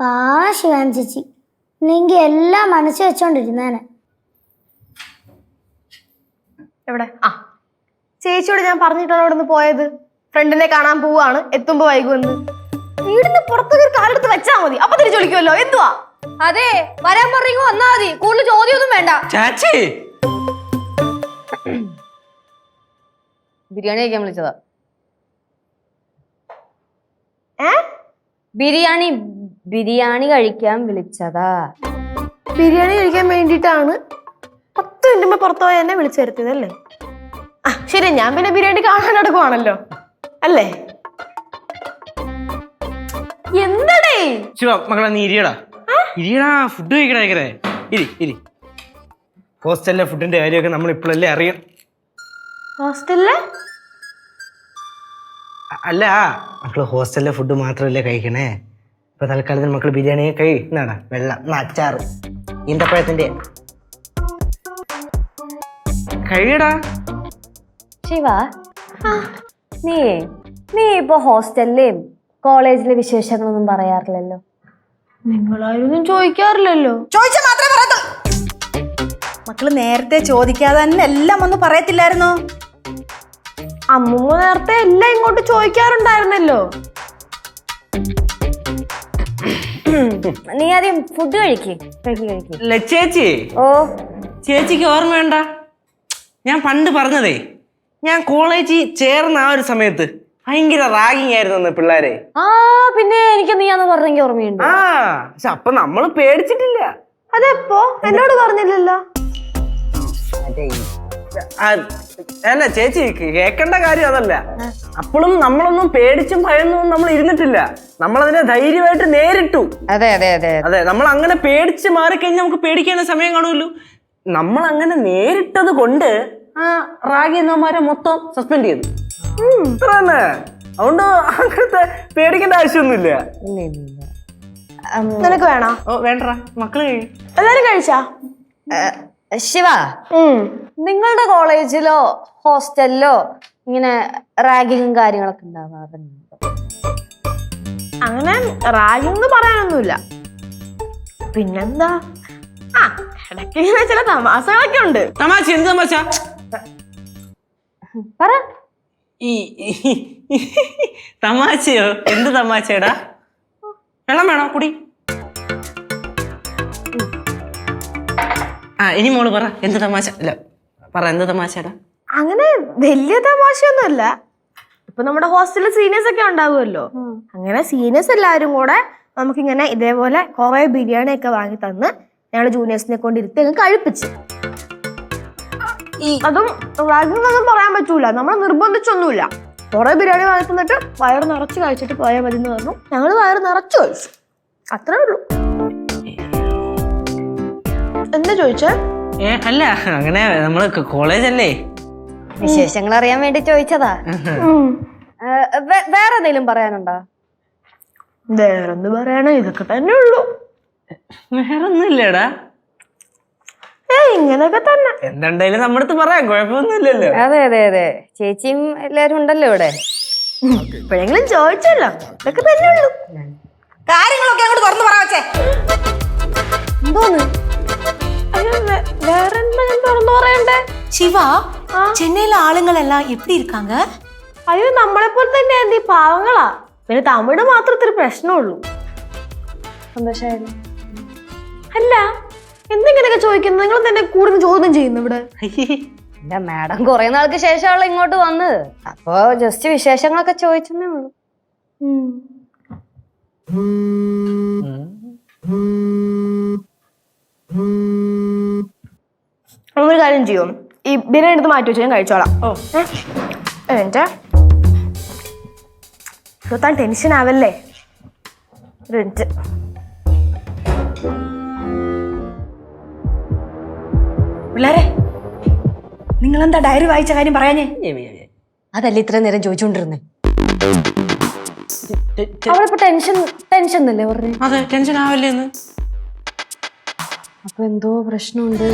പാ ശിവാൻ ചേച്ചി. ഇല്ലെങ്കിൽ എല്ലാം മനസ്സിൽ വെച്ചോണ്ടിരുന്നേനെ. എവിടെ? ആ. ചേച്ചിയോട് ഞാൻ പറഞ്ഞിട്ടാണ് അവിടെ നിന്ന് പോയത്? ഫ്രണ്ടിനെ കാണാൻ പോവാണ് എത്തുമ്പോ വൈകുമെന്ന്. വീടിന് പുറത്തൊക്കെ കാലെടുത്ത് വെച്ചാ മതി. അപ്പൊ തിരിച്ചു വിളിക്കുമല്ലോ. എന്തുവാ? അതെ വരാൻ പറഞ്ഞു വന്നാ മതി. കൂടുതൽ ചോദ്യമൊന്നും വേണ്ട. ചാച്ചി! ബിരിയാണി കഴിക്കാൻ വിളിച്ചതാ. ഏ? ബിരിയാണി ബിരിയാണി കഴിക്കാൻ വിളിച്ചതാ. ബിരിയാണി കഴിക്കാൻ വേണ്ടിയിട്ടാണ് പത്ത് മിനിറ്റ് പുറത്തു പോയി എന്നെ വിളിച്ചു വരുത്തിയത് അല്ലേ? ആ ശരി ഞാൻ പിന്നെ ബിരിയാണി കാണാൻ നടക്കുവാണല്ലോ അല്ലേ? എന്തടേ? ശിവ മകളെ നീ ഇരിയടാ. ഇരിയടാ ഫുഡ് ഇരി ഇരി. ഹോസ്റ്റലിലെ ഫുഡിന്റെ കാര്യമൊക്കെ നമ്മൾ ഇപ്പോഴല്ലേ അറിയാം. ഹോസ്റ്റലിലെ? അല്ല മക്കൾ ഹോസ്റ്റലിലെ ഫുഡ് മാത്രമല്ലേ കഴിക്കണേ? ഇപ്പൊ തൽക്കാലത്തിന് മക്കൾ ബിരിയാണി കഴി. വെള്ളം. എന്നാ അച്ചാറ്. ഈന്തപ്പഴത്തിന്റെ. കഴിയടാ. ശിവ. നീ നീ ഇപ്പൊ ഹോസ്റ്റലിലെയും കോളേജിലെ വിശേഷങ്ങളൊന്നും പറയാറില്ലല്ലോ. നിങ്ങളാരൊന്നും ചോദിക്കാറില്ലല്ലോ. ചോദിച്ചാൽ മാത്രമേ പറയത്തുള്ളൂ മക്കൾ നേരത്തെ ചോദിക്കാതെ തന്നെ എല്ലാം ഒന്ന് പറയത്തില്ലായിരുന്നോ? അമ്മൂമ്മ നേരത്തെ എല്ലാം ഇങ്ങോട്ട് ചോദിക്കാറുണ്ടായിരുന്നല്ലോ. നീ ആദ്യം ഫുഡ് കഴിക്കേ. ചേച്ചി കഴിക്ക്. ഓ. ചേച്ചിക്ക് ഓർമ്മ വേണ്ട. ഞാൻ പണ്ട് പറഞ്ഞതേ ഞാൻ കോളേജിൽ ചേർന്ന ആ ഒരു സമയത്ത് ഭയങ്കര റാഗിങ് ആയിരുന്നു അന്ന് പിള്ളേരെ. ആ പിന്നെ എനിക്ക് നീ അന്ന് പറഞ്ഞെങ്കിൽ ഓർമ്മയുണ്ട്. ആ പക്ഷെ അപ്പൊ നമ്മൾ പേടിച്ചിട്ടില്ല. അതെപ്പോ? എന്നോട് പറഞ്ഞില്ലല്ലോ. ആ, അല്ല ചേച്ചി കേൾക്കേണ്ട കാര്യം അതല്ല. അപ്പോഴും നമ്മളൊന്നും പേടിച്ചും ഭയന്നൊന്നും നമ്മൾ ഇരുന്നിട്ടില്ല. നമ്മളതിനെ ധൈര്യമായിട്ട് നേരിട്ടു. അതെ അതെ അതെ. അതെ നമ്മൾ അങ്ങനെ പേടിച്ച് മാറിക്കഴിഞ്ഞാൽ നമുക്ക് പേടിക്കാനുള്ള സമയം കാണുമല്ലോ. നമ്മൾ അങ്ങനെ നേരിട്ടത് കൊണ്ട് ആ റാഗി എന്നമാരെ മൊത്തം സസ്പെൻഡ് ചെയ്തു. ഇത്ര തന്നെ അതുകൊണ്ട് അങ്ങനത്തെ പേടിക്കേണ്ട ആവശ്യമൊന്നുമില്ല. ഇല്ല ഇല്ല ഇല്ല. നിനക്ക് വേണോ? ഓ വേണ്ട മക്കൾ കഴിയും. എല്ലാരും കഴിച്ചാ? ശിവ. നിങ്ങളുടെ കോളേജിലോ ഹോസ്റ്റലിലോ ഇങ്ങനെ റാഗിങ്ങും കാര്യങ്ങളൊക്കെ ഉണ്ടാവാറുണ്ട്? അങ്ങനെ റാഗിങ് പറയാനൊന്നുമില്ല. പിന്നെന്താ? ആ ഇടയ്ക്ക് ഇങ്ങനെ ചില തമാശകളൊക്കെ ഉണ്ട്. തമാശ എന്ത് തമാശ? പറ. ഈ ഈ- തമാശയോ? എന്ത് തമാശയടാ? വെള്ളം വേണോ? കുടി. ആ ഇനി മോൾ പറ എന്ത് തമാശ? അല്ല പറ എന്ത് തമാശടാ അങ്ങനെ വലിയ തമാശയൊന്നുമല്ല. ഇപ്പൊ നമ്മുടെ ഹോസ്റ്റലിൽ സീനിയേഴ്സ് ഒക്കെ ഉണ്ടാവുമല്ലോ. അങ്ങനെ സീനിയേഴ്സ് എല്ലാവരും കൂടെ നമുക്കിങ്ങനെ ഇതേപോലെ കുറെ ബിരിയാണി ഒക്കെ വാങ്ങി തന്ന് ഞങ്ങൾ ജൂനിയേഴ്സിനെ കൊണ്ട് ഇരുത്തി അങ്ങ് കഴിപ്പിച്ച്. അതും പറയാൻ പറ്റൂല. നമ്മളെ നിർബന്ധിച്ചൊന്നുമില്ല. കുറെ ബിരിയാണി വാങ്ങി തന്നിട്ട് വയറ് നിറച്ച് കഴിച്ചിട്ട് പോയാൽ മതി എന്ന് പറഞ്ഞു. ഞങ്ങൾ വയറ് നിറച്ച് കഴിച്ചു. അത്രേ ഉള്ളൂ. എന്താ ചോദിച്ചേ? ഏ അല്ല അങ്ങനെ നമ്മൾ കോളേജല്ലേ? വിശേഷങ്ങൾ അറിയാൻ വേണ്ടി ചോദിച്ചതാ. ഏ, വേ- വേറെ എന്തെങ്കിലും പറയാനുണ്ടോ? വേറെന്ത് പറയാനോ ഇതൊക്കെ തന്നെ ഉള്ളൂ. വേറൊന്നുമില്ലടാ. ഇങ്ങനൊക്കെ ഏ ഇങ്ങനെയൊക്കെ തന്നെ. എന്തുണ്ടായാലും നമ്മുടെ അടുത്ത് പറയാം കുഴപ്പമൊന്നുമില്ലല്ലോ. അതെ അതെ അതെ. ചേച്ചിയും എല്ലാരും ഉണ്ടല്ലോ ഇവിടെ. ഇപ്പോഴെങ്കിലും ചോദിച്ചല്ലോ ഇതൊക്കെ തന്നെ ഉള്ളൂ. കാര്യങ്ങളൊക്കെ അങ്ങോട്ട് തുറന്നു പറ വെച്ചേ എന്തോന്ന്? അയ്യോ, വേ- വേറെ എന്താ ഞാൻ തുറന്നു പറയണ്ടേ சிவா சென்னையில ஆளுங்கள் எல்லாம் எப்படி இருக்காங்க അയ്യോ നമ്മളെപ്പോലെ തന്നെ എന്ത് പാവങ്ങളാ പിന്നെ തമിഴ് മാത്രം ഇത്തിരി പ്രശ്നമുള്ളൂ സന്തോഷമായിരുന്നു അല്ല എന്തെങ്കിലുമൊക്കെ ചോദിക്കുന്നത് നിങ്ങൾ തന്നെ കൂടുതൽ ചോദ്യം ചെയ്യുന്നു ഇവിടെ എന്റെ മാഡം കുറെ നാൾക്ക് ശേഷമാണല്ലോ ഇങ്ങോട്ട് വന്നത് അപ്പൊ ജസ്റ്റ് വിശേഷങ്ങളൊക്കെ ചോദിച്ചെന്നേ ഉള്ളൂ ഒരു കാര്യം ചെയ്യും. ഈ ബിരിയാണി എടുത്ത് മാറ്റി വെച്ച് ഞാൻ കഴിച്ചോളാം. ഓ. താൻ ടെൻഷൻ ആവല്ലേ? മിനിറ്റ് പിള്ളേരെ നിങ്ങൾ എന്താ ഡയറി വായിച്ച കാര്യം പറയാനേ അതല്ല ഇത്ര നേരം ചോദിച്ചോണ്ടിരുന്നേ? അവളിപ്പോ ടെൻഷൻ ടെൻഷൻ എന്നല്ലേ പറഞ്ഞു? അതെ ടെൻഷൻ ആവല്ലേ എന്ന് അപ്പോൾ എന്തോ പ്രശ്നമുണ്ട്.